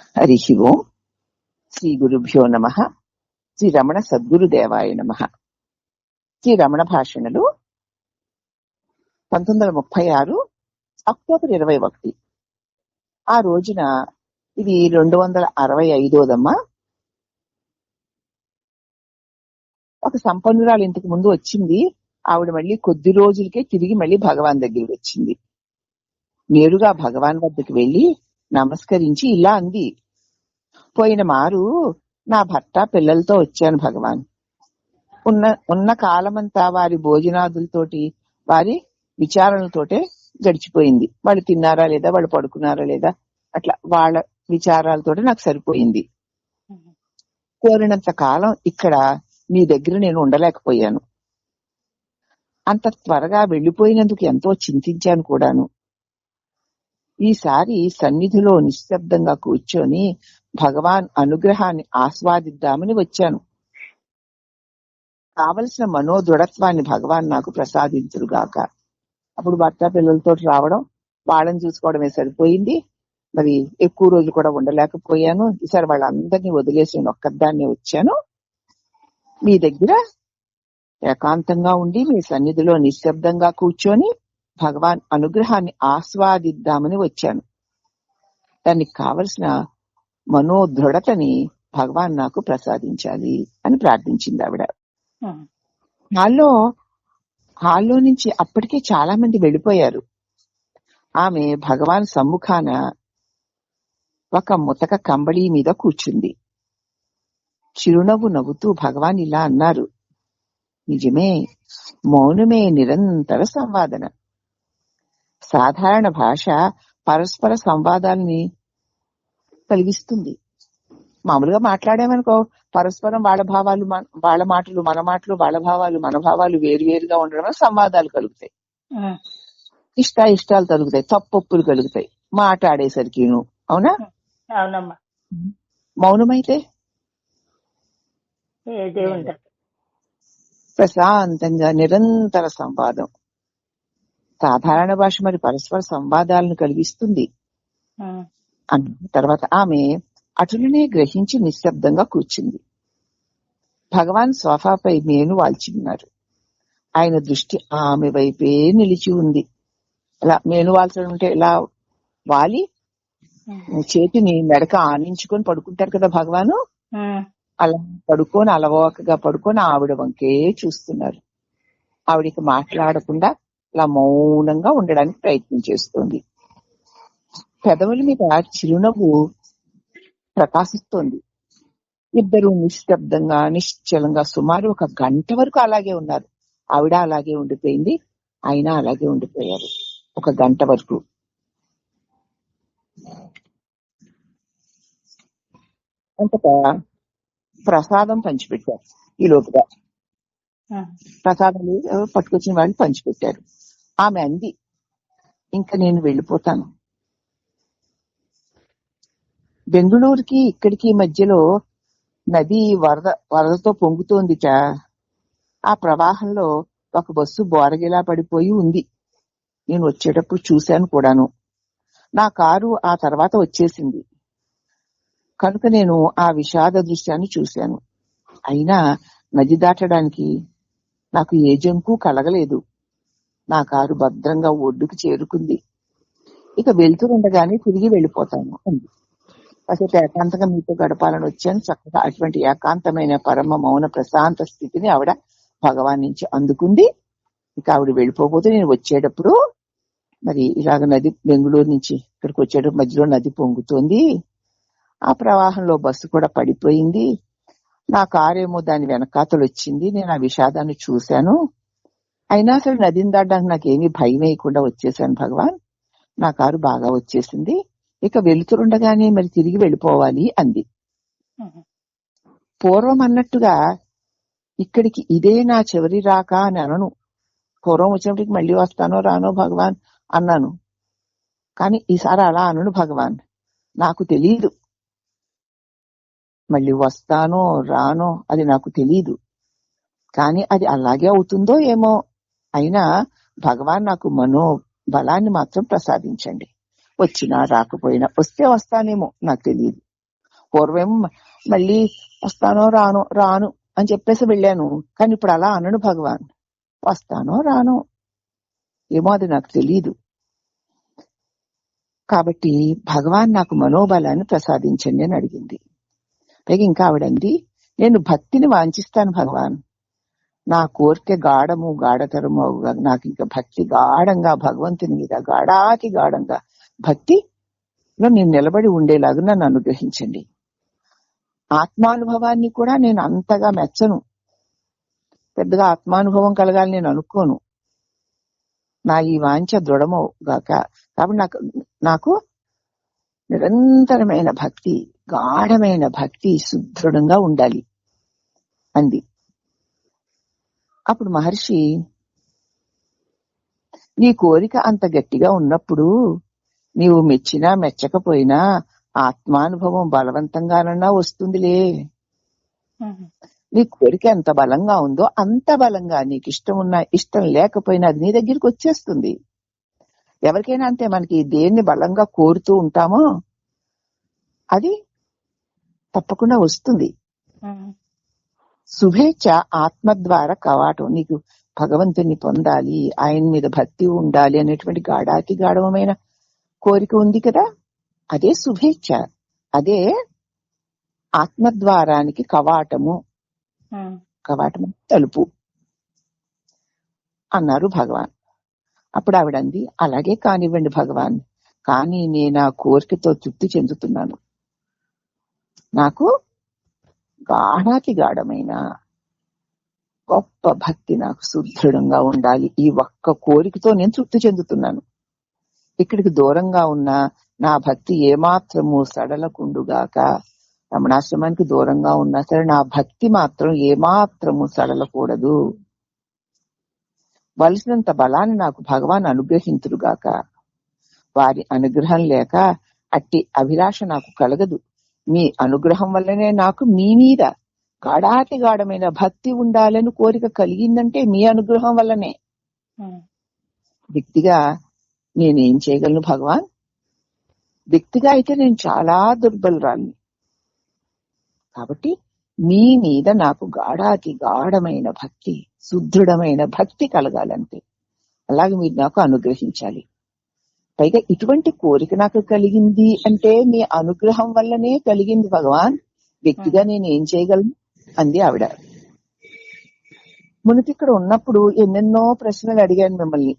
హరి ఓం శ్రీ గురుభ్యో నమ శ్రీ రమణ సద్గురుదేవాయ నమ శ్రీ రమణ భాషణలు పంతొమ్మిది వందల ముప్పై ఆరు అక్టోబర్ ఇరవై ఒకటి. ఆ రోజున ఇది రెండు వందల అరవై ఐదోదమ్మా. ఒక సంపన్నురాలు ఇంతకు ముందు వచ్చింది. ఆవిడ మళ్ళీ కొద్ది రోజులకే తిరిగి మళ్ళీ భగవాన్ దగ్గరికి వచ్చింది. నేరుగా భగవాన్ వద్దకు వెళ్ళి నమస్కరించి ఇలా అంది. పోయిన మారు నా భర్త పిల్లలతో వచ్చాను భగవాన్. ఉన్న ఉన్న కాలమంతా వారి భోజనాదులతోటి వారి విచారణలతోటే గడిచిపోయింది. వాళ్ళు తిన్నారా లేదా వాళ్ళు పడుకున్నారా లేదా అట్లా వాళ్ళ విచారాలతోటి నాకు సరిపోయింది. కోరినంత కాలం ఇక్కడ మీ దగ్గర నేను ఉండలేకపోయాను. అంత త్వరగా వెళ్ళిపోయినందుకు ఎంతో చింతించాను కూడాను. ఈసారి సన్నిధిలో నిశ్శబ్దంగా కూర్చొని భగవాన్ అనుగ్రహాన్ని ఆస్వాదిద్దామని వచ్చాను. కావలసిన మనోదృఢత్వాన్ని భగవాన్ నాకు ప్రసాదించురుగాక. అప్పుడు భర్త పిల్లలతో రావడం వాళ్ళని చూసుకోవడమే సరిపోయింది. మరి ఎక్కువ రోజులు కూడా ఉండలేకపోయాను. ఈసారి వాళ్ళందరినీ వదిలేసి నేను ఒక్కదాన్నే వచ్చాను. మీ దగ్గర ఏకాంతంగా ఉండి మీ సన్నిధిలో నిశ్శబ్దంగా కూర్చొని భగవాన్ అనుగ్రహాన్ని ఆస్వాదిద్దామని వచ్చాను. దానికి కావలసిన మనోదృఢతని భగవాన్ నాకు ప్రసాదించాలి అని ప్రార్థించింది ఆవిడ. హాల్లో హాల్లో నుంచి అప్పటికే చాలా మంది వెళ్ళిపోయారు. ఆమె భగవాన్ సమ్ముఖాన ఒక ముతక కంబళి మీద కూర్చుంది. చిరునవ్వు నవ్వుతూ భగవాన్ ఇలా అన్నారు నిజమే మౌనమే నిరంతర సంవాదన. సాధారణ భాష పరస్పర సంవాదాలని కలిగిస్తుంది. మామూలుగా మాట్లాడామనుకో పరస్పరం వాళ్ళ భావాలు వాళ్ళ మాటలు మన మాటలు వాళ్ళ భావాలు మన భావాలు వేరువేరుగా ఉండడం వల్ల సంవాదాలు కలుగుతాయి. ఇష్ట ఇష్టాలు కలుగుతాయి తప్పొప్పులు కలుగుతాయి. మాట్లాడేసరికిను అవునా? అవునమ్మా. మౌనమైతే? ప్రశాంతంగా నిరంతర సంవాదం. సాధారణ భాష మరి పరస్పర సంవాదాలను కలిగిస్తుంది. అన్న తర్వాత ఆమె అటులనే గ్రహించి నిశ్శబ్దంగా కూర్చుంది. భగవాన్ సోఫాపై మేను వాల్చి ఉన్నారు. ఆయన దృష్టి ఆమె వైపే నిలిచి ఉంది. ఇలా మేను వాల్చడం అంటే ఇలా వాలి? చేతిని మెడక ఆనించుకొని పడుకుంటారు కదా భగవాను? అలా పడుకొని అలవోకగా పడుకొని ఆవిడ వంకే చూస్తున్నారు. ఆవిడకి మాట్లాడకుండా ఇలా మౌనంగా ఉండడానికి ప్రయత్నం చేస్తోంది. పెదవుల మీద చిరునవ్వు ప్రకాశిస్తోంది. ఇద్దరు నిశ్శబ్దంగా నిశ్చలంగా సుమారు ఒక గంట వరకు అలాగే ఉన్నారు. ఆవిడ అలాగే ఉండిపోయింది ఆయన అలాగే ఉండిపోయారు. ఒక గంట వరకు. అంతటా ప్రసాదం పంచిపెట్టారు ఈ లోపుగా. ప్రసాదాలు ఎవరో పట్టుకొచ్చిన వాళ్ళు పంచిపెట్టారు. ఆమె అంది. ఇంకా నేను వెళ్ళిపోతాను. బెంగుళూరుకి ఇక్కడికి మధ్యలో నది వరద వరదతో పొంగుతోందిట. ఆ ప్రవాహంలో ఒక బస్సు బోరగిలా పడిపోయి ఉంది. నేను వచ్చేటప్పుడు చూశాను కూడాను. నా కారు ఆ తర్వాత వచ్చేసింది. కనుక నేను ఆ విషాద దృశ్యాన్ని చూశాను. అయినా నది దాటడానికి నాకు ఏ జంకు కలగలేదు. నా కారు భద్రంగా ఒడ్డుకు చేరుకుంది. ఇక వెళ్తుండగానే తిరిగి వెళ్ళిపోతాను అంది. కాసేపు ఏకాంతంగా మీతో గడపాలని వచ్చాను. చక్కగా అటువంటి ఏకాంతమైన పరమ మౌన ప్రశాంత స్థితిని ఆవిడ భగవాన్ నుంచి అందుకుంది. ఇక ఆవిడ వెళ్ళిపోతే నేను వచ్చేటప్పుడు మరి ఇలాగ నది బెంగళూరు నుంచి ఇక్కడికి వచ్చేటప్పుడు మధ్యలో నది పొంగుతోంది. ఆ ప్రవాహంలో బస్సు కూడా పడిపోయింది. నా కారేమో దాని వెనకాతలు వచ్చింది నేను ఆ విషాదాన్ని చూశాను. అయినా సరే నదిని దాటడానికి నాకేమీ భయం వేయకుండా వచ్చేసాను భగవాన్. నా కారు బాగా వచ్చేసింది. ఇక వెళుతుండగానే మరి తిరిగి వెళ్ళిపోవాలి అంది. పూర్వం అన్నట్టుగా ఇక్కడికి ఇదే నా చివరి రాక అని అనను. పూర్వం వచ్చినప్పటికి మళ్ళీ వస్తానో రానో భగవాన్ అన్నాను. కానీ ఈసారి అలా అనను భగవాన్. నాకు తెలియదు మళ్ళీ వస్తానో రానో అది నాకు తెలియదు కానీ అది అలాగే అవుతుందో ఏమో అయినా భగవాన్ నాకు మనో బలాన్ని మాత్రం ప్రసాదించండి. వచ్చినా రాకపోయినా వస్తే వస్తానేమో నాకు తెలియదు పూర్వం మళ్ళీ వస్తానో రాను రాను అని చెప్పేసి వెళ్ళాను. కానీ ఇప్పుడు అలా అనను భగవాన్. వస్తానో రాను ఏమో అది నాకు తెలియదు కాబట్టి భగవాన్ నాకు మనోబలాన్ని ప్రసాదించండి అని అడిగింది. పైగా ఇంకా ఆవిడంది నేను భక్తిని వాంఛిస్తాను భగవాన్. నా కోరిక గాఢము గాఢతరము నాకు ఇంకా భక్తి గాఢంగా భగవంతుని మీద గాఢాతి గాఢంగా భక్తిలో నేను నిలబడి ఉండేలాగా నన్ను అనుగ్రహించండి. ఆత్మానుభవాన్ని కూడా నేను అంతగా మెచ్చను. పెద్దగా ఆత్మానుభవం కలగాలి నేను అనుకోను. నా ఈ వాంఛ దృఢమవు గాక కాబట్టి నాకు నాకు నిరంతరమైన భక్తి గాఢమైన భక్తి సుదృఢంగా ఉండాలి. అంది. అప్పుడు మహర్షి నీ కోరిక అంత గట్టిగా ఉన్నప్పుడు నీవు మెచ్చినా మెచ్చకపోయినా ఆత్మానుభవం బలవంతంగానన్నా వస్తుందిలే. నీ కోరిక ఎంత బలంగా ఉందో అంత బలంగా నీకు ఇష్టం ఉన్నా ఇష్టం లేకపోయినా అది నీ దగ్గరికి వచ్చేస్తుంది. ఎవరికైనా అంతే మనకి దేన్ని బలంగా కోరుతూ ఉంటామో అది తప్పకుండా వస్తుంది. శుభేచ్ఛ ఆత్మ ద్వారా కవాటం. నీకు భగవంతుని పొందాలి ఆయన మీద భక్తి ఉండాలి అనేటువంటి గాఢాతి గాఢమైన కోరిక ఉంది కదా? అదే శుభేచ్ఛ. అదే ఆత్మద్వారానికి కవాటము. కవాటము తలుపు. అన్నారు భగవాన్. అప్పుడు ఆవిడంది అలాగే కానివ్వండి భగవాన్ కానీ నేను ఆ కోరికతో తృప్తి చెందుతున్నాను. నాకు గాఢాతి గాఢమైన గొప్ప భక్తి నాకు సుదృఢంగా ఉండాలి. ఈ ఒక్క కోరికతో నేను తృప్తి చెందుతున్నాను. ఇక్కడికి దూరంగా ఉన్న నా భక్తి ఏమాత్రము సడలకుండుగాక రమణాశ్రమానికి దూరంగా ఉన్నా సరే నా భక్తి మాత్రం ఏమాత్రము సడలకూడదు. వలసినంత బలాన్ని నాకు భగవాన్ అనుగ్రహించురుగాక. వారి అనుగ్రహం లేక అట్టి అభిలాష నాకు కలగదు. మీ అనుగ్రహం వల్లనే నాకు మీ మీద గాఢాతి గాఢమైన భక్తి ఉండాలని కోరిక కలిగిందంటే మీ అనుగ్రహం వల్లనే. ఉమ్, వ్యక్తిగా నేనేం చేయగలను భగవాన్? వ్యక్తిగా అయితే నేను చాలా దుర్బలరాల్ని. కాబట్టి మీ మీద నాకు గాఢాతి గాఢమైన భక్తి సుదృఢమైన భక్తి కలగాలంతే అలాగే మీరు నాకు అనుగ్రహించాలి. పైగా ఇటువంటి కోరిక నాకు కలిగింది అంటే మీ అనుగ్రహం వల్లనే కలిగింది భగవాన్. వ్యక్తిగా నేను ఏం చేయగలను? అంది ఆవిడ. మునిపి ఇక్కడ ఉన్నప్పుడు ఎన్నెన్నో ప్రశ్నలు అడిగాను మిమ్మల్ని.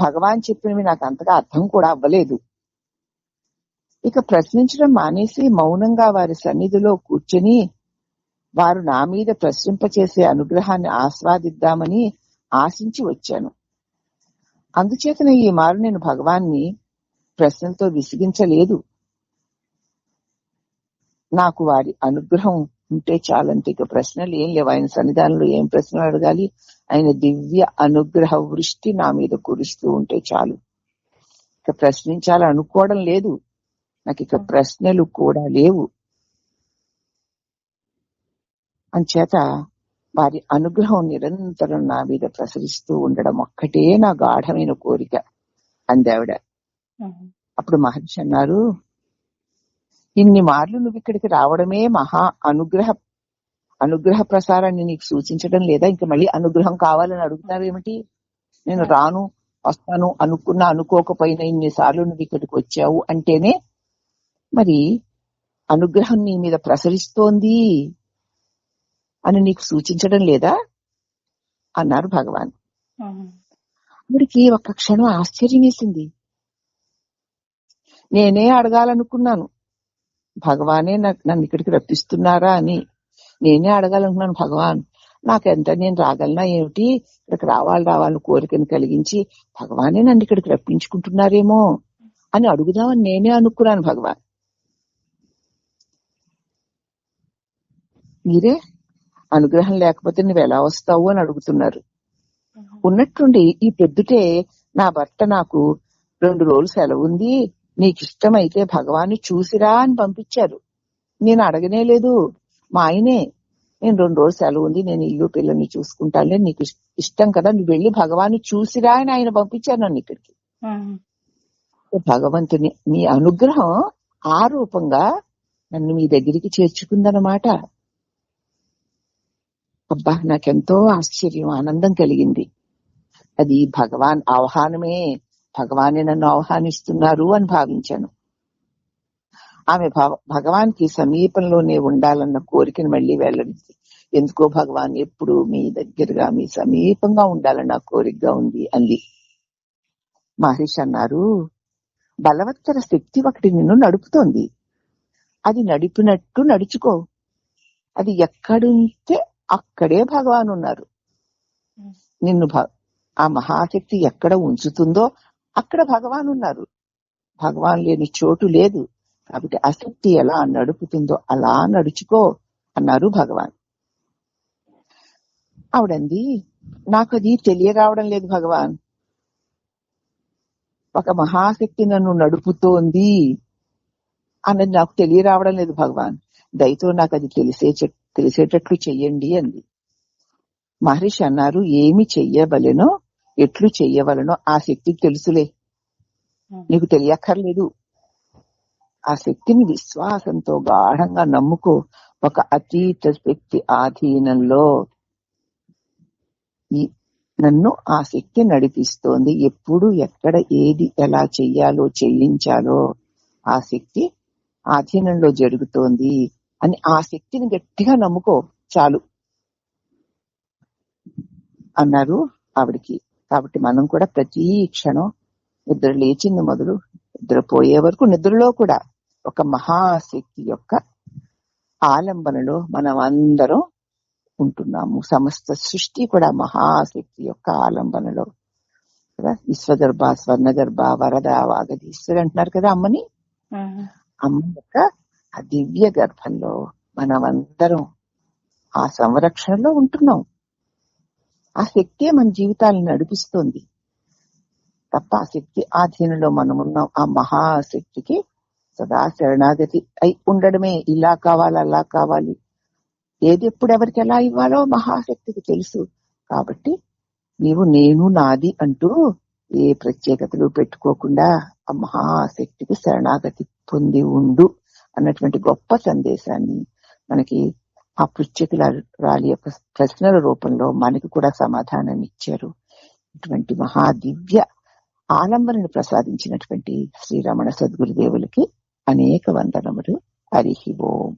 భగవాన్ చెప్పినవి నాకు అంతగా అర్థం కూడా అవ్వలేదు. ఇక ప్రశ్నించడం మానేసి మౌనంగా వారి సన్నిధిలో కూర్చొని వారు నా మీద ప్రశ్నింపచేసే అనుగ్రహాన్ని ఆస్వాదిద్దామని ఆశించి వచ్చాను. అందుచేతనే ఈ మారు నేను భగవాన్ని ప్రశ్నలతో విసిగించలేదు. నాకు వారి అనుగ్రహం ఉంటే చాలంటే ఇక ప్రశ్నలు ఏం లేవు. ఆయన సన్నిధానంలో ఏం ప్రశ్నలు అడగాలి? ఆయన దివ్య అనుగ్రహ వృష్టి నా మీద కురుస్తూ ఉంటే చాలు. ఇక ప్రశ్నించాలి అనుకోవడం లేదు. నాకు ఇక ప్రశ్నలు కూడా లేవు. అంచేత వారి అనుగ్రహం నిరంతరం నా మీద ప్రసరిస్తూ ఉండడం ఒక్కటే నా గాఢమైన కోరిక అందావిడ. అప్పుడు మహర్షి అన్నారు ఇన్ని మార్లు నువ్వు ఇక్కడికి రావడమే మహా అనుగ్రహ అనుగ్రహ ప్రసారాన్ని నీకు సూచించడం లేదా? ఇంకా మళ్ళీ అనుగ్రహం కావాలని అడుగుతావేమిటి నేను రాను వస్తాను అనుకున్నా అనుకోకపోయినా ఇన్నిసార్లు నువ్వు ఇక్కడికి వచ్చావు అంటేనే మరి అనుగ్రహం నీ మీద ప్రసరిస్తోంది. అని నీకు సూచించడం లేదా? అన్నారు భగవాన్. ఆవిడికి ఒక్క క్షణం ఆశ్చర్యం వేసింది నేనే అడగాలనుకున్నాను. భగవానే నాకు నన్ను ఇక్కడికి రప్పిస్తున్నారా అని. నేనే అడగాలనుకున్నాను భగవాన్ నాకెంత నేను రాగలనా ఏమిటి? ఇక్కడికి రావాలి రావాలని కోరికను కలిగించి భగవానే నన్ను ఇక్కడికి రప్పించుకుంటున్నారేమో అని అడుగుదామని నేనే అనుకున్నాను భగవాన్. మీరే అనుగ్రహం లేకపోతే నువ్వు ఎలా వస్తావు అని అడుగుతున్నారు. ఉన్నట్టుండి ఈ పొద్దుటే నా భర్త నాకు రెండు రోజులు సెలవు ఉంది నీకు ఇష్టమైతే భగవాన్ని చూసిరా అని పంపించారు. నేను అడగనే లేదు. మా ఆయనే నేను రెండు రోజులు సెలవు ఉంది నేను ఇల్లు పిల్లల్ని చూసుకుంటానులే నీకు ఇష్- ఇష్టం కదా నువ్వు వెళ్ళి భగవాన్ని చూసిరా అని ఆయన పంపించారు నన్ను ఇక్కడికి. భగవంతుని నీ అనుగ్రహం ఆ రూపంగా నన్ను మీ దగ్గరికి చేర్చుకుందనమాట అబ్బా నాకెంతో ఆశ్చర్యం ఆనందం కలిగింది. అది భగవాన్ ఆహ్వానమే. భగవానే నన్ను ఆహ్వానిస్తున్నారు అని భావించాను. ఆమె భగవాన్కి సమీపంలోనే ఉండాలన్న కోరికను మళ్ళీ వెల్లడింది. ఎందుకో భగవాన్ ఎప్పుడు మీ దగ్గరగా మీ సమీపంగా ఉండాలని నా కోరికగా ఉంది అంది. మహర్షి అన్నారు బలవత్తర శక్తి ఒకటి నిన్ను నడుపుతోంది. అది నడిపినట్టు నడుచుకో. అది ఎక్కడుంటే అక్కడే భగవాన్ ఉన్నారు నిన్ను భ- ఆ మహాశక్తి ఎక్కడ ఉంచుతుందో అక్కడ భగవాన్ ఉన్నారు భగవాన్ లేని చోటు లేదు. కాబట్టి ఆ ఎలా నడుపుతుందో అలా నడుచుకో అన్నారు భగవాన్. ఆవిడంది నాకు అది తెలియరావడం లేదు భగవాన్. ఒక మహాశక్తి నన్ను నడుపుతోంది అన్నది నాకు తెలియరావడం లేదు భగవాన్. దయతో నాకు అది తెలిసే తెలిసేటట్లు చెయ్యండి అంది. మహర్షి అన్నారు ఏమి చెయ్యవలెనో ఎట్లు చెయ్యవలనో ఆ శక్తికి తెలుసులే. నీకు తెలియక్కర్లేదు. ఆ శక్తిని విశ్వాసంతో గాఢంగా నమ్ముకో. ఒక అతీత శక్తి ఆధీనంలో నన్ను ఆ శక్తి నడిపిస్తోంది. ఎప్పుడు ఎక్కడ ఏది ఎలా చెయ్యాలో చెయ్యించాలో ఆ శక్తి ఆధీనంలో జరుగుతోంది. అని ఆ శక్తిని గట్టిగా నమ్ముకో చాలు. అన్నారు ఆవిడికి. కాబట్టి మనం కూడా ప్రతి క్షణం నిద్ర లేచింది మొదలు నిద్ర పోయే వరకు నిద్రలో కూడా ఒక మహాశక్తి యొక్క ఆలంబనలో మనం అందరం ఉంటున్నాము. సమస్త సృష్టి కూడా మహాశక్తి యొక్క ఆలంబనలో. కదా? విశ్వగర్భ స్వర్ణగర్భ వరద వాగదీశ్వరి అంటున్నారు కదా అమ్మని? అమ్మ యొక్క ఆ దివ్య గర్భంలో మనమందరం ఆ సంరక్షణలో ఉంటున్నాం. ఆ శక్తే మన జీవితాలను నడిపిస్తుంది. తప్ప ఆ శక్తి ఆధీనంలో మనం ఉన్నాం ఆ మహాశక్తికి సదా శరణాగతి అయి ఉండడమే. ఇలా కావాలి అలా కావాలి. ఏది ఎప్పుడు ఎవరికి ఎలా ఇవ్వాలో మహాశక్తికి తెలుసు. కాబట్టి నీవు నేను నాది అంటూ ఏ ప్రత్యేకతలు పెట్టుకోకుండా ఆ మహాశక్తికి శరణాగతి పొంది ఉండు. అన్నటువంటి గొప్ప సందేశాన్ని మనకి ఆ పుచ్చకుల రాలి యొక్క ప్రశ్నల రూపంలో మనకి కూడా సమాధానం ఇచ్చారు. ఇటువంటి మహా దివ్య ఆలంబనను ప్రసాదించినటువంటి శ్రీరమణ సద్గురుదేవులకి అనేక వందనములు. హరిహి ఓం.